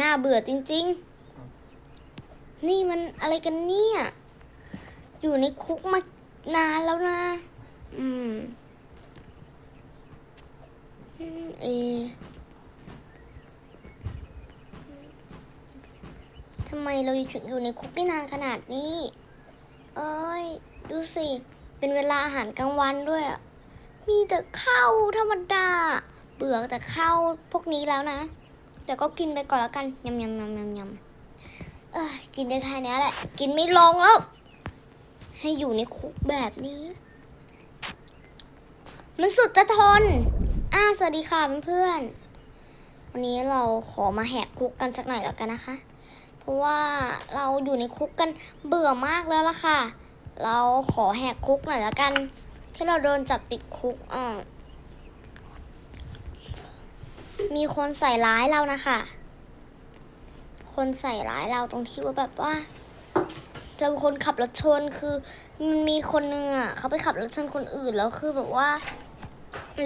น่าเบื่อจริง ๆ นี่มันอะไรกันเนี่ย อยู่ในคุกมานานแล้วนะ อืมอืมเออทำไมเราถึงอยู่ในคุกได้นานขนาดนี้ เอ้ย ดูสิ เป็นเวลาอาหารกลางวันด้วยอะมีแต่ข้าวธรรมดา เบื่อแต่ข้าวพวกนี้แล้วนะ เดี๋ยวก็กินไปก่อนแล้วกันยำยำยำยำยำเอ้ยกินได้แค่นี้แหละ กินไม่ลงแล้ว ให้อยู่ในคุกแบบนี้ มันสุดจะทนอ่าสวัสดีค่ะเพื่อนๆวันนี้เราขอมาแหกคุกกันสักหน่อยแล้วกันนะคะ เพราะว่าเราอยู่ในคุกกันเบื่อมากแล้วล่ะค่ะ เราขอแหกคุกหน่อยแล้วกัน ที่เราโดนจับติดคุกอ่า มีคนใส่ร้ายเรานะคะ คนใส่ร้ายเราตรงที่ว่าแบบว่าเจอคนขับรถชนคือมันมีคนนึงอะเขาไปขับรถชนคนอื่นแล้วคือแบบว่า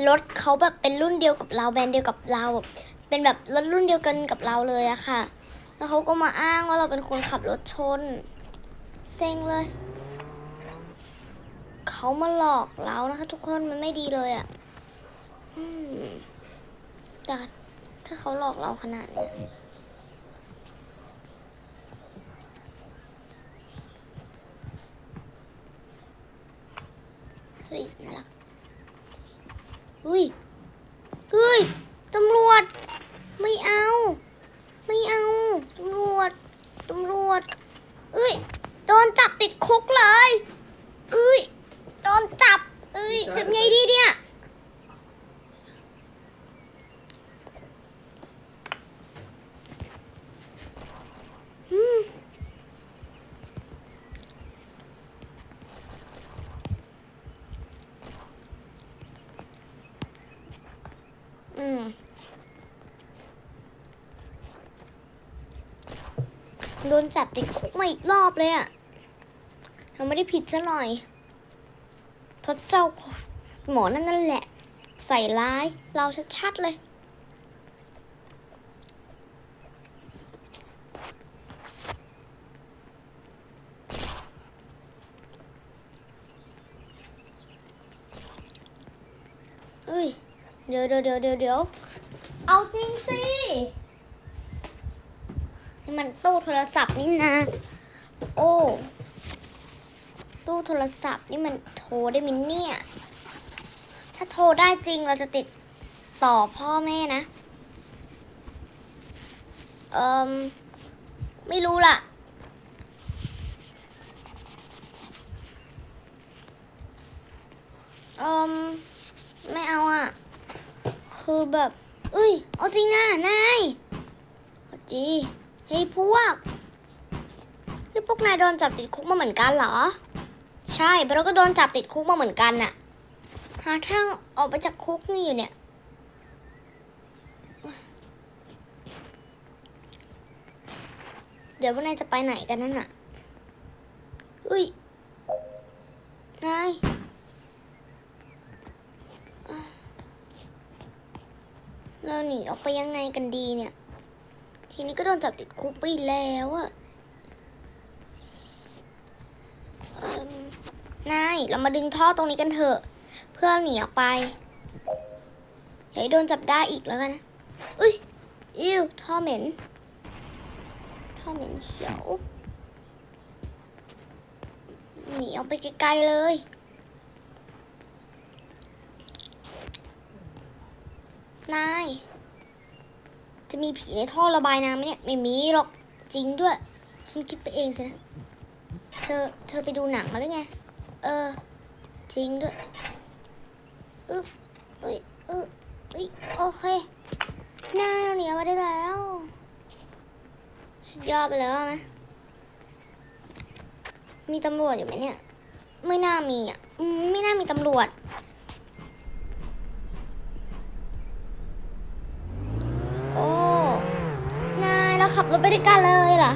รถเขาแบบเป็นรุ่นเดียวกับเราแบรนด์เดียวกับเราแบบเป็นแบบรถรุ่นเดียวกันกับเราเลยอะค่ะ แล้วเขาก็มาอ้างว่าเราเป็นคนขับรถชน เซ็งเลย เขามาหลอกเรานะคะ ทุกคนมันไม่ดีเลยอะอืม แต่ถ้าเขาหลอกเราขนาดเนี้ยเฮ้ยน่ารักเฮ้ยเฮ้ย ตำรวจ ไม่เอา ไม่เอา ตำรวจ ตำรวจ เอ้ย โดนจับติดคุกเลย เอ้ย โดนจับ เอ้ยทำไงดีเนี่ย อืม อืม โดนจับติดคุกมาอีกรอบเลยอะเราไม่ได้ผิดซะหน่อยเพราะเจ้าหมอนั่นนั่นแหละ ใส่ร้ายเราชัดๆเลย เอ้ย เดี๋ยวเดี๋ยวเดี๋ยวเดี๋ยวเดี๋ยวเอาจริงสิ นี่มันตู้โทรศัพท์นี่นะ โอ้ ตู้โทรศัพท์นี่มันโทรได้มินเนี่ย ถ้าโทรได้จริงเราจะติดต่อพ่อแม่นะ เอิมไม่รู้ล่ะ เอิมไม่เอาอะ คือแบบเอ้ย เอาจริงนะนายดี เฮ้ยพวกนี่พวกนายโดนจับติดคุกมาเหมือนกันเหรอ ใช่เพราะเราก็โดนจับติดคุกมาเหมือนกันน่ะ หาทางออกไปจากคุกนี่อยู่เนี่ย เดี๋ยวพวกนายจะไปไหนกันนั่นน่ะ อุ้ย นายเราหนีออกไปยังไงกันดีเนี่ย ทีนี้ก็โดนจับติดคุกไปแล้วอะเอิ่มนาย เรามาดึงท่อตรงนี้กันเถอะ เพื่อหนีออกไปอย่าให้โดนจับได้อีกแล้วกันอุ้ยอิ้วท่อเหม็น ท่อเหม็นเขียว หนีออกไปไกลๆเลย นาย จะ มีผีในท่อระบายน้ำไหมเนี่ยไม่มีหรอกจริงด้วย ฉันคิดไปเองสินะ เธอเธอไปดูหนังมาหรือไง เออ จริงด้วยอึ๊บเอ้ยเออเอ้ยโอเคหน้าเราเหนีออกมาได้แล้วสุดยอดไปแล้วนะมีตำรวจอยู่ไหมเนี่ย ไม่น่ามีอะไม่น่ามีตำรวจ ด้วกันเลยเหรอ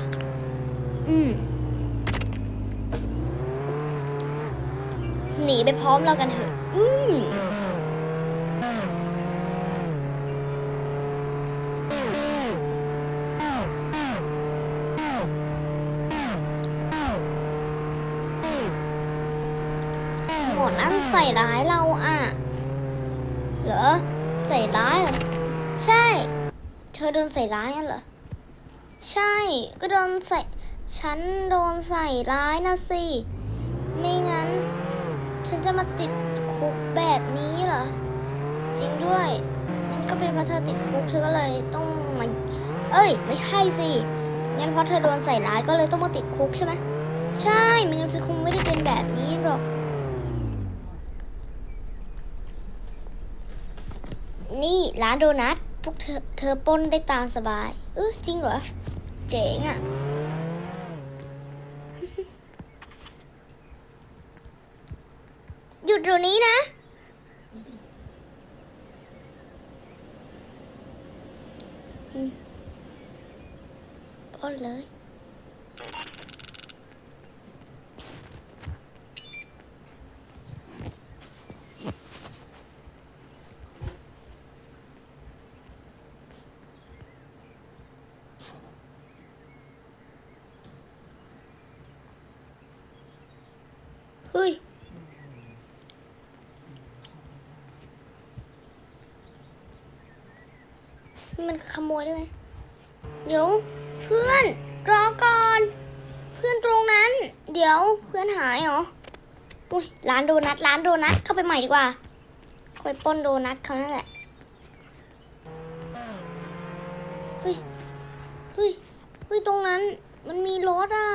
อืม หนีไปพร้อมเรากันเถอะ อืมหมอนั่นใส่ร้ายเราอะเหรอ ใส่ร้ายเหรอ ใช่ เธอโดนใส่ร้ายงั้นเหรอ ใช่ ก็โดนใส่ ฉันโดนใส่ร้ายนะสิ ไม่งั้น ฉันจะมาติดคุกแบบนี้เหรอ จริงด้วยนั่นก็เป็นเพราะเธอติดคุกเธอก็เลยต้องมา เอ้ย ไม่ใช่สิงั้นเพราะเธอโดนใส่ร้ายก็เลยต้องมาติดคุกใช่ไหมใช่ไม่งั้นฉันคงไม่ได้เป็นแบบนี้หรอก นี่ร้านโดนัท พวกเธอเธอป้นได้ตามสบาย เออจริงเหรอ เจ๋งอะ่ะ หยุดเดี๋ยวนี้นะอืมปล้นเลย เฮ้ย มันขโมยได้ไหมเดี๋ยวเพื่อนรอก่อน เพื่อนตรงนั้น เดี๋ยวเพื่อนหายเหรออุ้ยร้านโดนัทร้านโดนัทเข้าไปใหม่ดีกว่าคอยป้นโดนัทเขานั่นแหละเฮ้ยเฮ้ยเฮ้ยตรงนั้นมันมีรถอะ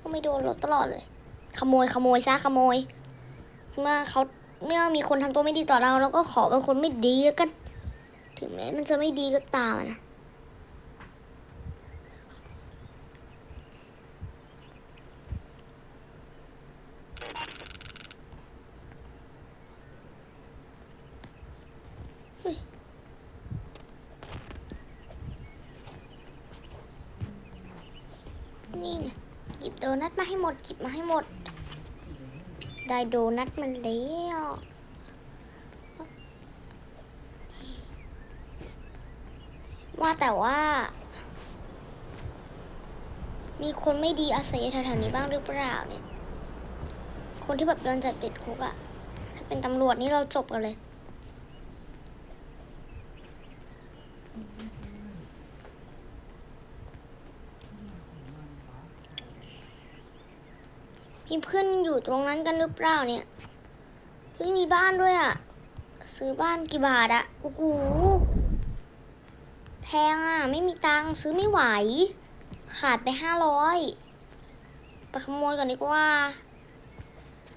ก็ไม่โดนรถตลอดเลย ขโมยขโมยซะขโมย เมื่อเขาเมื่อมีคนทำตัวไม่ดีต่อเราเราก็ขอเป็นคนไม่ดีแล้วกัน ถึงแม้มันจะไม่ดีก็ตามอะนะเนี่ไงหยิบโดนัทมาให้หมดหยิบมาให้หมด ได้โดนัทมันแล้วว่าแต่ว่า มีคนไม่ดีอาศัยอยู่แถวๆนี้บ้างหรือเปล่าเนี่ย คนที่แบบโดนจับติดคุกอะถ้าเป็นตำรวจนี่เราจบกันเลย มีเพื่อนอยู่ตรงนั้นกันหรือเปล่าเนี่ยเฮ้ยมีบ้านด้วยอะซื้อบ้านกี่บาทอะโอ้โหแพงอะไม่มีตังค์ซื้อไม่ไหว ขาดไปห้าร้อยไปขโมยกันดีกว่า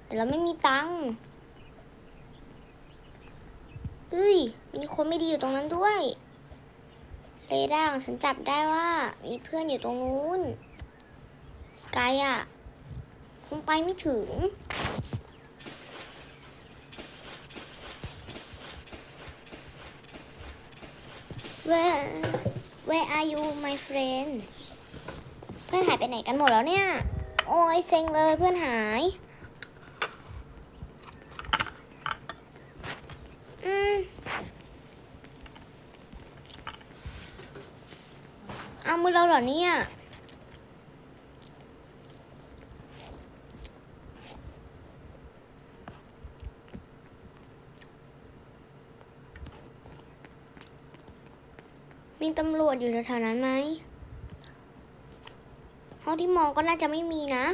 เดี๋ยวเราไม่มีตังค์เฮ้ย มีคนไม่ดีอยู่ตรงนั้นด้วย เรดาร์ฉันจับได้ว่า มีเพื่อนอยู่ตรงนู้น ไกลอะคงไปไม่ถึง Where Where are you my friends เพื่อนหายไปไหนกันหมดแล้วเนี่ย โอ้ยเซ็งเลยเพื่อนหาย อืมเอามือเราเหรอเนี่ยมีตำรวจอยู่แถวๆนั้นไหม ห้องที่มองก็น่าจะไม่มีนะ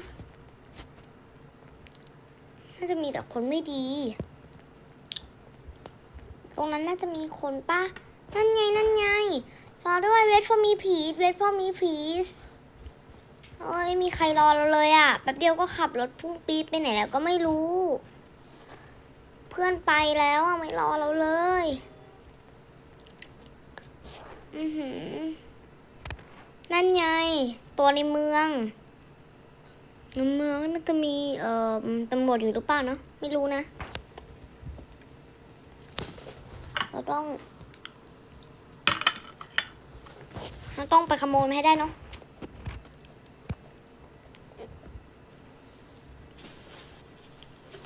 น่าจะมีแต่คนไม่ดี ตรงนั้นน่าจะมีคนป่ะนั่นไงนั่นไงรอด้วย wait for me please wait for me please โอ้ยไม่มีใครรอเราเลยอะ่ะแป๊บเดียวก็ขับรถพุ่งปีไปไหนแล้วก็ไม่รู้ เพื่อนไปแล้วอะไม่รอเราเลย อือหือ นั่นไง ตัวในเมืองในเมืองน่าจะมีเอ่อตำรวจอยู่หรือเปล่าเนาะไม่รู้นะ เราต้องเราต้องไปขโมยมาให้ได้เนาะ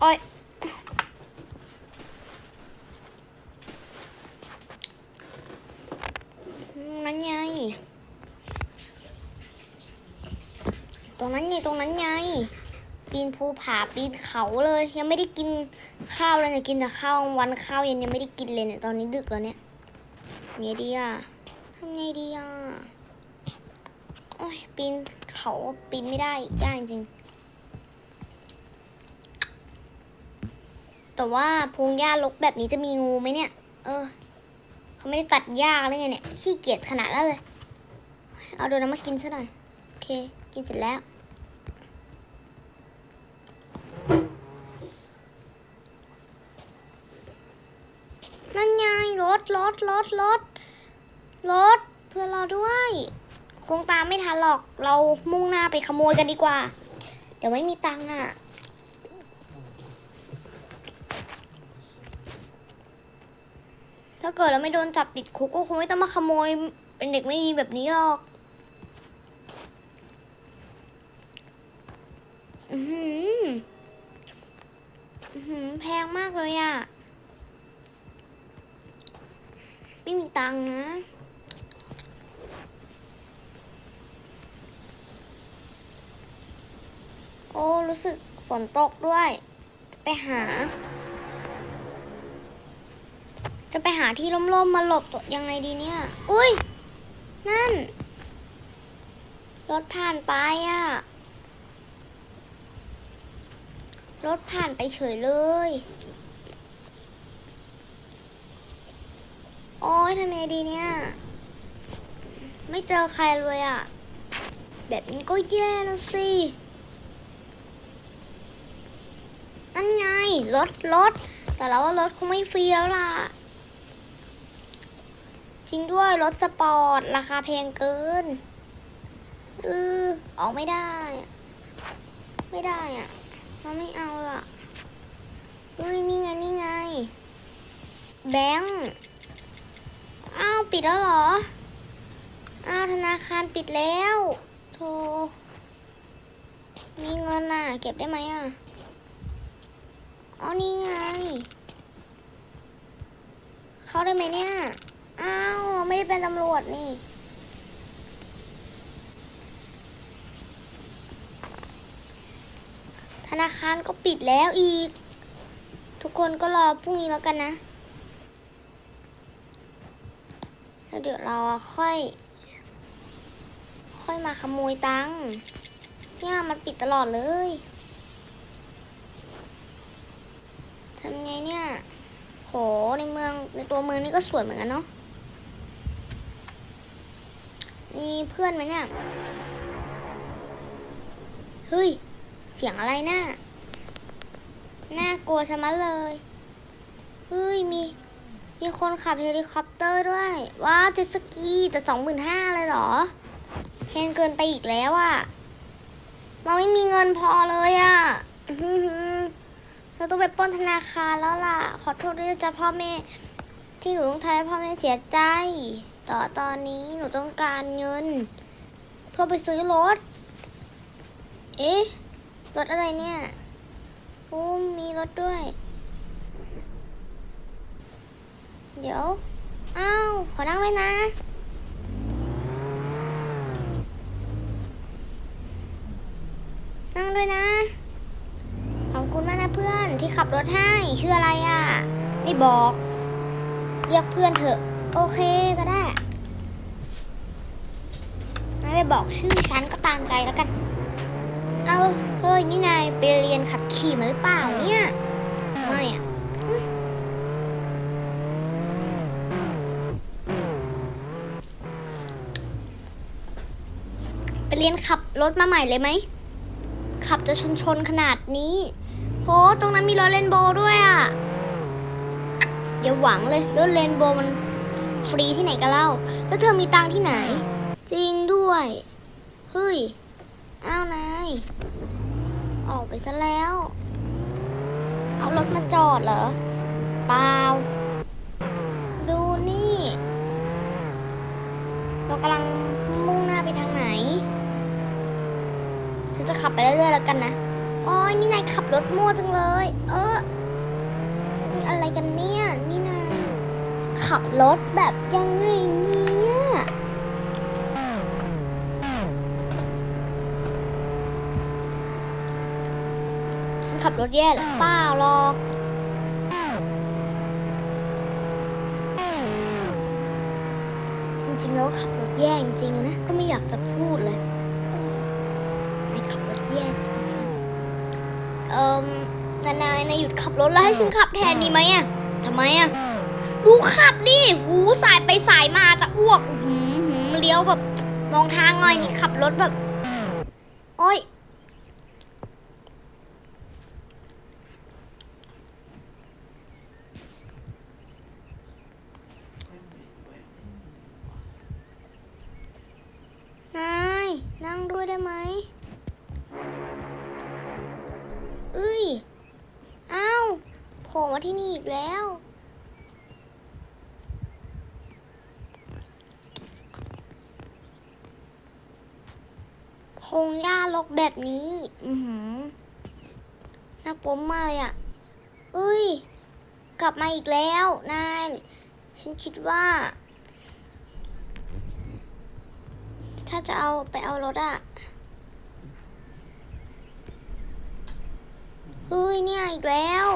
อ้ย นั่นไง ตรงนั้นไง ตรงนั้นไง ปีน ภูผาปีนเขาเลย ยังไม่ได้กินข้าวเลยเนี่ยกินแต่ข้าววันข้าวเย็นยังไม่ได้กินเลยเนี่ยตอนนี้ดึกแล้วเนี่ยไงดีอะทำไงดีอะโอ้ยปีนเขาปีนไม่ได้ยากจริงแต่ว่าพงหญ้ารกแบบนี้จะมีงูไหมเนี่ย เออ เขาไม่ได้ตัดหญ้าเลยไงเนี่ยขี้เกียจขนาดนั้นเลย เอาโดนัทมากินซะหน่อย โอเค กินเสร็จแล้ว นั่นไงรถร ถรถรถรถเพื่อนเราด้วย คงตามไม่ทันหรอก เรามุ่งหน้าไปขโมยกันดีกว่า เดี๋ยวไม่มีตังค์อะถ้าเกิดเราไม่โดนจับติดคุกก็คงไม่ต้องมาขโมย เป็นเด็กไม่ดีแบบนี้หรอกอือหืออื้อหือแพงมากเลยอะ ไม่มีตังค์นะโอ้ รู้สึกฝนตกด้วย จะไปหา จะไปหาที่ร่มๆมาหลบตัวยังไงดีเนี่ย อุ้ย นั่น รถผ่านไปอะ รถผ่านไปเฉยเลย โอ้ยทำไงดีเนี่ย ไม่เจอใครเลยอะ่ะ แบบนี้ก็แย่นะสินั่นไงรถรถแต่เราว่ารถคงไม่ฟรีแล้วล่ะ จริงด้วยรถสปอร์ต ราคาแพงเกินเออออกไม่ได้ ไม่ได้อะ่ะเราไม่เอาอะเฮ้ยนี่ไง นี่ไง แบงค์ อ้าวปิดแล้วเหรอ อ้าวธนาคารปิดแล้วโธ่มีเงินน่ะ เก็บได้ไหมอะ อ๋อนี่ไง เข้าได้ไหมเนี่ย อ้าวไม่ได้เป็นตำรวจนี่ธนาคารก็ปิดแล้วอีก ทุกคนก็รอพรุ่งนี้แล้วกันนะ แล้วเดี๋ยวเราอะค่อย ค่อยมาขโมยตังค์เนี่ยมันปิดตลอดเลยทำไงเนี่ย โห ในเมือง ในตัวเมืองนี่ก็สวยเหมือนกันเนาะมีเพื่อนไหมเนี่ย เฮ้ย เสียงอะไรน่ะน่ากลัวชะมัดเลย เฮ้ย มี มีคนขับเฮลิคอปเตอร์ด้วย ว้าวเจ็ตสกีแต่สองหมื่นห้าเลยเหรอแพงเกินไปอีกแล้วอะเราไม่มีเงินพอเลยอะเราต้องไปป้นธนาคารแล้วล่ะ ขอโทษด้วยจ้ะพ่อแม่ ที่หนูต้องทำให้พ่อแม่เสียใจ ต่อตอนนี้หนูต้องการเงิน เพื่อไปซื้อรถ เอ๊ะ รถอะไรเนี่ย โอ้มีรถด้วย เดี๋ยว อ้าว ขอนั่งเลยนะ นั่งด้วยนะ ขอบคุณมากนะเพื่อนที่ขับรถให้ ชื่ออะไรอะ ไม่บอก เรียกเพื่อนเถอะ โอเคก็ได้ไม่ไปบอกชื่อฉันก็ตามใจแล้วกัน เอาเฮ้ย นี่นายไปเรียนขับขี่มาหรือเปล่าเนี่ยไม่อะ รียนขับรถมาใหม่เลยไหม ขับจะชนชนขนาดนี้ โห ตรงนั้นมีรถเรนโบด้วยอะอย่าหวังเลย รถเรนโบมันฟรีที่ไหนกันเล่า แล้วเธอมีตังที่ไหน จริงด้วย เฮ้ย อ้าวนาย ออกไปซะแล้ว เอารถมาจอดเหรอเปล่า ดูนี่ เรากำลังมุ่งหน้าไปทางไหน ฉันจะขับ ไปเรื่อยๆแล้วกันนะโอ้ยนี่นายขับรถมั่วจังเลย เออนี่อะไรกันเนี่ย นี่นายขับรถแบบยังไงเนี่ยฉันขับรถแย่หรือเปล่าหรอกจริงๆแล้วขับรถแย่จริงๆนะ ก็ไม่อยากจะพูดเลยนายขับรถแย่จริงๆ เอ่มนายนายนายหยุดขับรถแล้วให้ฉันขับแทนดีไหมอะทำไมอะดูขับดิหูสายไปสายมาจะอ้วกหืมหืมเลี้ยวแบบมองทางหน่อยนี่ขับรถแบบ โอ้ย นาย นั่งด้วยได้ไหมเอ้ย อ้าวโผล่มาที่นี่อีกแล้ว พงห ญ้ารกแบบนี้ อือหือน่ากลัวมากเลยอะ่ะเอ้ย กลับมาอีกแล้วนายฉันคิดว่า ถ้าจะเอาไปเอารถอะเฮ้ยเนี่ยอีกแล้ว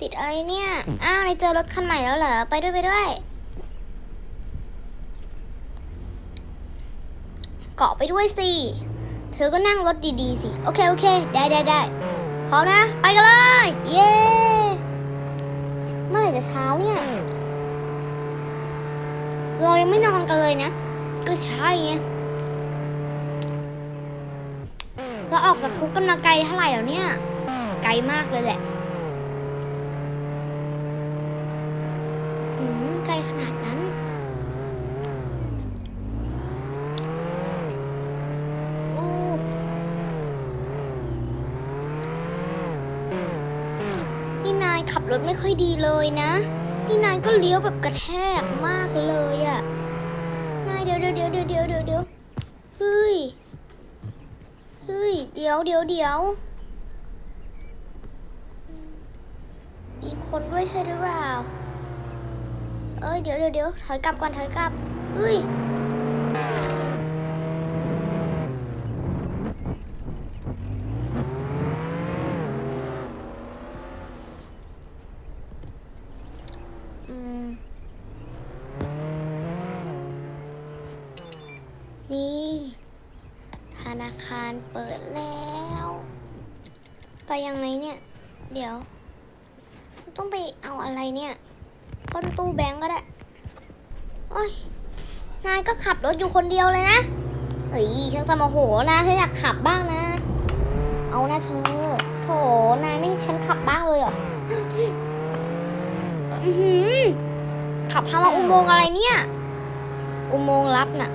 ติดอะไรเนี่ย อ้าวนายเจอรถคันใหม่แล้วเหรอ ไปด้วยไปด้วย เกาะไปด้วยสิเธอก็นั่งรถดีๆสิ โอเค โอเค ได้ได้ได้พร้อมนะ ไปกันเลย เย้เมื่อไหร่จะเช้าเนี่ย เรายังไม่นอนกันเลยนะ ก็ใช่ไงเราออกจากคุกกันมาไกลเท่าไหร่แล้วเนี่ย ไกลมากเลยแหละหืมไกลขนาดนั้น โอ้นี่นายขับรถไม่ค่ อยดีเลยนะ นี่นายก็เลี้ยวแบบกระแทกมากเลยอะนายเดี๋ยวเดี๋ยวเดี๋ยวเดี๋ยวเดี๋ยวเดี๋ยวเดี๋ยวเฮ้ย เฮ้ย เดี๋ยวเดี๋ยวเดี๋ยวอีกคนด้วยใช่หรือเปล่า เอ้ยเดี๋ยวเดี๋ยวเดี๋ยวถอยกลับก่อนถอยกลับ เฮ้ย อืม นี่ ธนาคารเปิดแล้ว ไปยังไงเนี่ย เดี๋ยว ต้องไปเอาอะไรเนี่ยก้นตู้แบงก์ก็ได้ โอ้ย นาย คนเดียวเลยนะ เอ้ยช่างตะโมโหนะฉันอยากขับบ้างนะ เอานะเธอโถนายไม่ให้ฉันขับบ้างเลยเหรออือหือขับพามาอุโมงค์อะไรเนี่ย อุโมงค์ลับน่ะ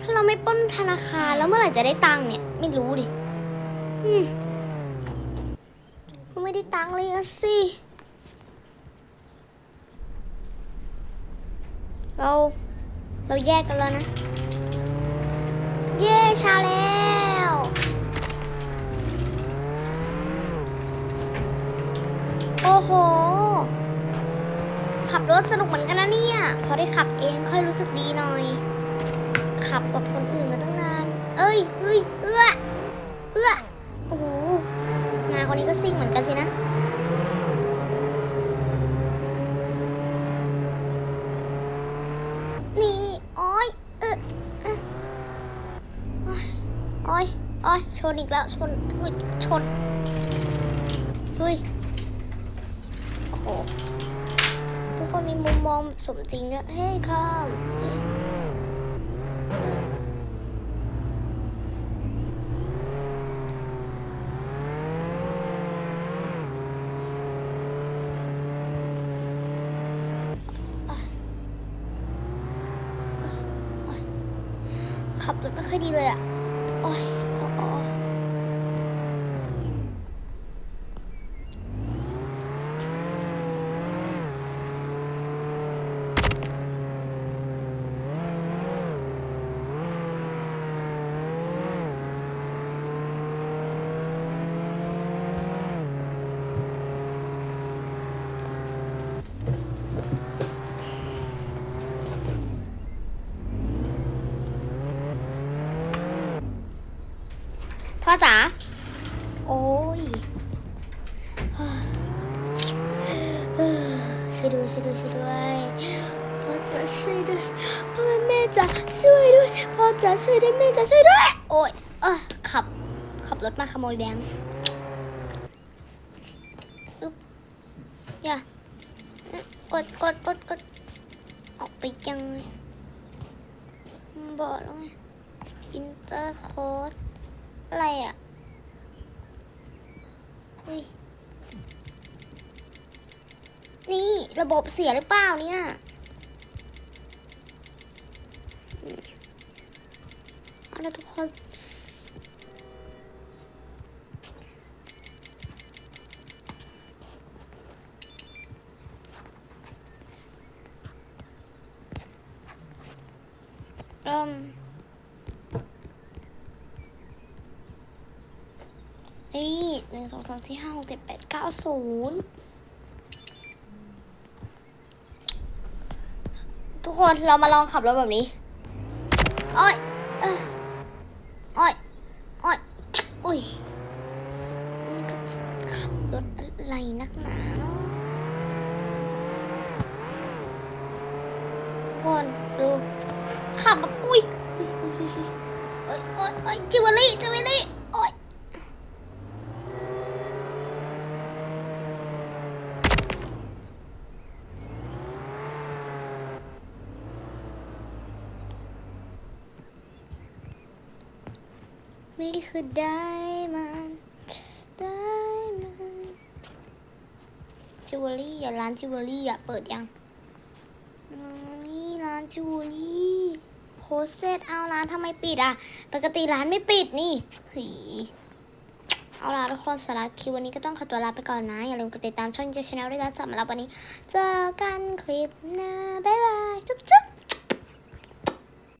ถ้าเราไม่ป้นธนาคารแล้วเมื่อไหร่จะได้ตังค์เนี่ย ไม่รู้ดิอืม ตังเลยสิ เรา เราแยกกันแล้วนะ เย้เช้าแล้วโอ้โห ขับรถสนุกเหมือนกันนะเนี่ย พอได้ขับเองค่อยรู้สึกดีหน่อย ขับกับคน อีกแล้วชนอึดชนเฮ้ยโอ้โหทุกคนมีมุมมองสมจริงด้วยเฮ้ยข้ามขับรถไม่ค่อยดีเลยอะ โอ้ยโอ้ ช่วยด้วยช่วยด้วยช่วยด้วยพ่อจ๋าช่วยด้วยพ่อแม่จ๋าช่วยด้วยพ่อจ๋าช่วยด้วยแม่จ๋าช่วยด้วย โอ้ยเออขับขับรถมาขโมยแบงค์อึ๊บอย่อึ๊บกดกดกดกดออกไปยังไงบอกแล้วไงอินเตอร์โค้ดอะไรอะเฮ้ย นี่ระบบเสียหรือเปล่าเนี่ยอืมเอาละทุกคนเริ่มนี่หนึ่งสองสามสี่ห้าหกเจ็ดแปดเก้าศูนย์ทุก คนเรามาลองขับรถแบบนี้โอ้ยเอ้ยโอ้ยโอ้ยโอ้ยนี่ก็ขับรถอะไรนักหนาเนาะทุกคนดู ขับแบบอุ้ยอุ้ยอุ้ยอุ้ยอุ้ยโอ้ยโอ้ยโอ้ยจิวเวลรี่จิวเวลรี่โอ้ย นี่คือได้มันได้มันจิวเวลรี่อะร้านจิวเวลรี่อะเปิดยังนี่ร้านจิวเวลรี่โพสเซตเอาร้านทำไมปิดอะ ปกติร้านไม่ปิดนี่หีเอาล่ะทุกคนสำหรับคลิปวันนี้ก็ต้องขอตัวลาไปก่อนนะ อย่าลืมกดติดตามช่องเจชแนลด้วยนะสำหรับวันนี้ เจอกันคลิปหน้า บ๊ายบายชุบจุ๊บ